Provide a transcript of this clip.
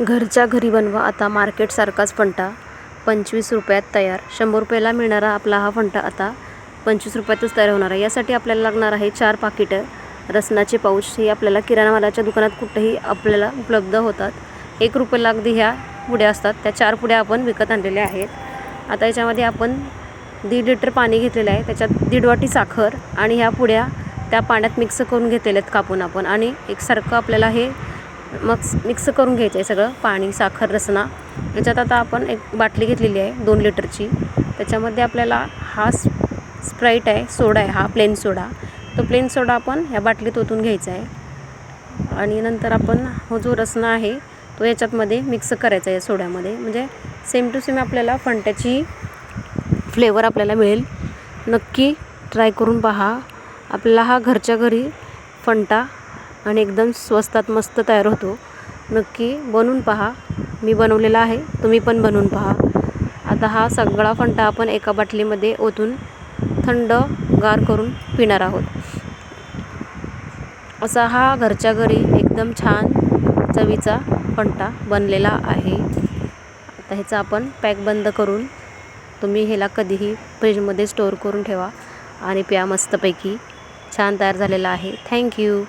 घरच्या घरी बनवा आता मार्केटसारखाच फंटा. पंचवीस रुपयात तयार. शंभर रुपयाला मिळणारा आपला हा फंटा आता पंचवीस रुपयातच तयार होणार आहे. यासाठी आपल्याला लागणार आहे चार पाकिटं. रसनाचे पाऊच हे आपल्याला किराणा मालाच्या दुकानात कुठेही आपल्याला उपलब्ध होतात. एक रुपयाला अगदी ह्या पुड्या असतात. त्या चार पुड्या आपण विकत आणलेल्या आहेत. आता याच्यामध्ये आपण दीड लिटर पाणी घेतलेलं आहे. त्याच्यात दीड वाटी साखर आणि ह्या पुड्या त्या पाण्यात मिक्स करून घेतलेल्या आहेत कापून आपण. आणि एकसारखं आपल्याला हे मग मिक्स करून घ्यायचं आहे सगळं पाणी साखर रसना. याच्यात आता आपण एक बाटली घेतलेली आहे दोन लिटरची. त्याच्यामध्ये आपल्याला हा स्प्राईट आहे सोडा आहे हा प्लेन सोडा. तो प्लेन सोडा आपण ह्या बाटलीत ओतून घ्यायचा आहे. आणि नंतर आपण हो जो रसना आहे तो याच्यातमध्ये मिक्स करायचा आहे सोड्यामध्ये. म्हणजे सेम टू सेम आपल्याला फंट्याची फ्लेवर आपल्याला मिळेल. नक्की ट्राय करून पहा. आपल्याला हा घरच्या घरी फंटा आणि एकदम स्वस्तात मस्त तयार होतो. नक्की बनवून पहा. मी बनवलेला आहे. तुम्ही पण बनवून पहा. आता हा सगळा फंटा आपण एका बाटलीमध्ये ओतून थंड गार करून पिणार आहोत. असा हा घरच्या घरी एकदम छान चवीचा फंटा बनलेला आहे. आता ह्याचा आपण पॅक बंद करून तुम्ही ह्याला कधीही फ्रीजमध्ये स्टोअर करून ठेवा आणि प्या मस्तपैकी. छान तयार झालेला आहे. थँक्यू